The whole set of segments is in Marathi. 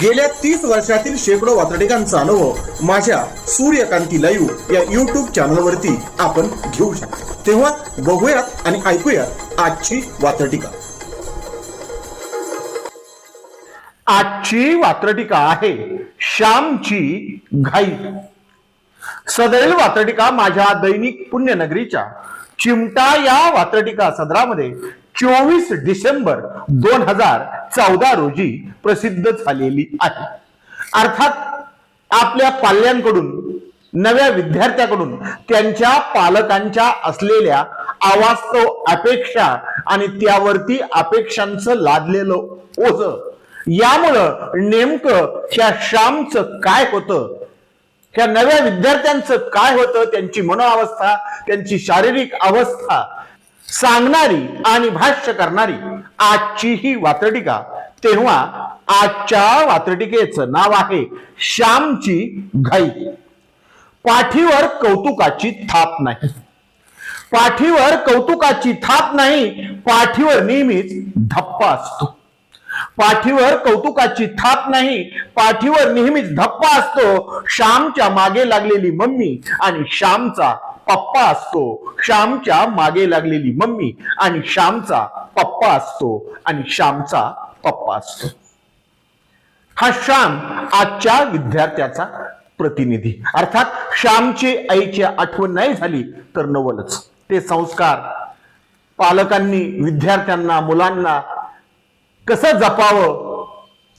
गेल्या तीस वर्षातील शेकडो वातडिकांचा अनुभव माझ्या सूर्यकांती लाईव्ह या युट्यूब चॅनलवरती आपण घेऊ शकतो. तेव्हा बघूयात आणि ऐकूयात आजची वातडिका आजची वात्रटिका आहे श्यामची घाई. सदैव वात्रटिका माझ्या दैनिक पुण्यनगरीच्या चिमटा या वात्रटिका सदरामध्ये चोवीस डिसेंबर दोन हजार चौदा रोजी प्रसिद्ध झालेली आहे. अर्थात आपल्या पाल्यांकडून नव्या विद्यार्थ्याकडून त्यांच्या पालकांच्या असलेल्या अवास्तव अपेक्षा आणि त्यावरती अपेक्षांचं लादलेलं ओझ यामुळं नेमकं ह्या श्यामचं काय होतं? ह्या नव्या विद्यार्थ्यांचं काय होतं? त्यांची मनोअवस्था त्यांची शारीरिक अवस्था सांगणारी आणि भाष्य करणारी आजची ही वात्रटिका. तेव्हा आजच्या वात्रटिकेचं नाव आहे श्यामची घाई. पाठीवर कौतुकाची थाप नाही. पाठीवर कौतुकाची थाप नाही पाठीवर नेहमीच धप्पा असतो. पाठीवर कौतुकाची थाप नाही पाठीवर नेहमीच धप्पा असतो. श्यामच्या मागे लागलेली मम्मी आणि श्यामचा पप्पा असतो. श्यामच्या मागे लागलेली मम्मी आणि श्यामचा पप्पा असतो आणि श्यामचा पप्पा असतो. हा श्याम आजच्या विद्यार्थ्याचा प्रतिनिधी. अर्थात श्यामची आईची आठवण नाही झाली तर नवलच. ते संस्कार पालकांनी विद्यार्थ्यांना मुलांना कसं जपावं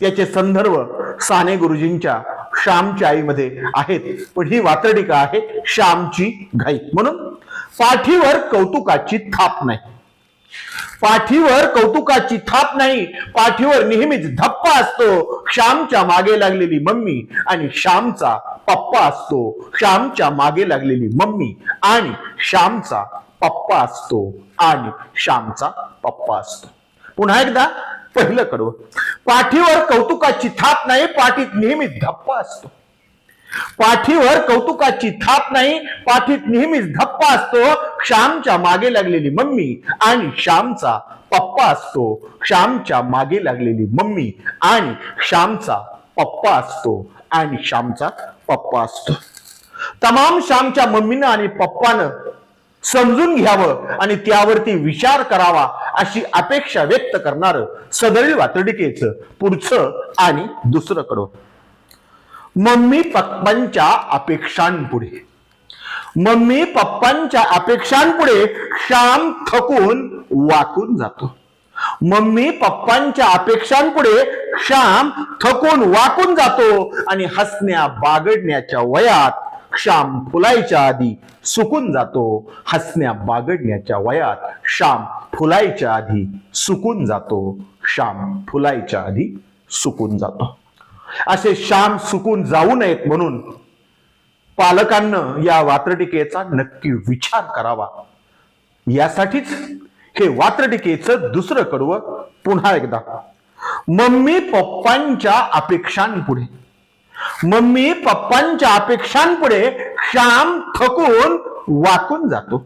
याचे संदर्भ साने गुरुजींच्या श्यामच्या आईमध्ये आहेत. पण ही वातडिका आहे श्यामची घाई. म्हणून पाठीवर कौतुकाची थाप नाही. पाठीवर कौतुकाची थाप नाही. पाठीवर नेहमीच धप्पा असतो. श्यामच्या मागे लागलेली मम्मी आणि श्यामचा पप्पा असतो. श्यामच्या मागे लागलेली मम्मी आणि श्यामचा पप्पा असतो. आणि श्यामचा पप्पा असतो. पुन्हा एकदा पहिलं कडवं. पाठीवर कौतुकाची थाप नाही पाठीत नेहमीच धप्पा असतो. पाठीवर कौतुकाची थाप नाही पाठीत नेहमीच धप्पा असतो. श्यामच्या मागे लागलेली मम्मी आणि श्यामचा पप्पा असतो. श्यामच्या मागे लागलेली मम्मी आणि श्यामचा पप्पा असतो आणि श्यामचा पप्पा असतो. तमाम श्यामच्या मम्मीनं आणि पप्पानं समजून घ्यावं आणि त्यावरती विचार करावा अशी अपेक्षा व्यक्त करणार सदरील वातडिकेचं पुढचं आणि दुसरं कडो मम्मी पप्पांच्या अपेक्षांपुढे. मम्मी पप्पांच्या अपेक्षांपुढे श्याम थकून वाकून जातो. मम्मी पप्पांच्या अपेक्षांपुढे श्याम थकून वाकून जातो आणि हसण्या बागडण्याच्या वयात श्याम फुलायच्या आधी सुकून जातो. हसण्या बागडण्याच्या वयात श्याम फुलायच्या आधी सुकून जातो. श्याम फुलायच्या आधी सुकून जातो. असे श्याम सुकून जाऊ नयेत म्हणून पालकांनं या वात्रटिकेचा नक्की विचार करावा. यासाठीच हे वात्रटिकेचं दुसरं कडवं पुन्हा एकदा. मम्मी पप्पांच्या अपेक्षांपुढे. मम्मी पप्पांच्या अपेक्षांपुढे श्याम थकून वाकून जातो.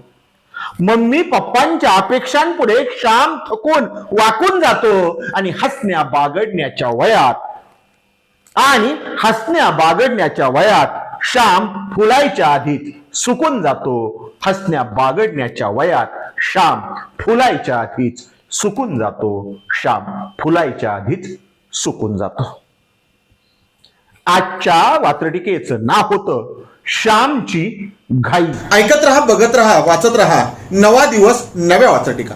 मम्मी पप्पांच्या अपेक्षांपुढे श्याम थकून वाकून जातो आणि हसण्या बागडण्याच्या वयात आणि हसण्या बागडण्याच्या वयात श्याम फुलायच्या आधीच सुकून जातो. हसण्या बागडण्याच्या वयात श्याम फुलायच्या आधीच सुकून जातो. श्याम फुलायच्या आधीच सुकून जातो. आजच्या वात्रटिकेचं नाव होतं श्यामची घाई. ऐकत रहा बघत रहा वाचत रहा. नवा दिवस नव्या वाचटिका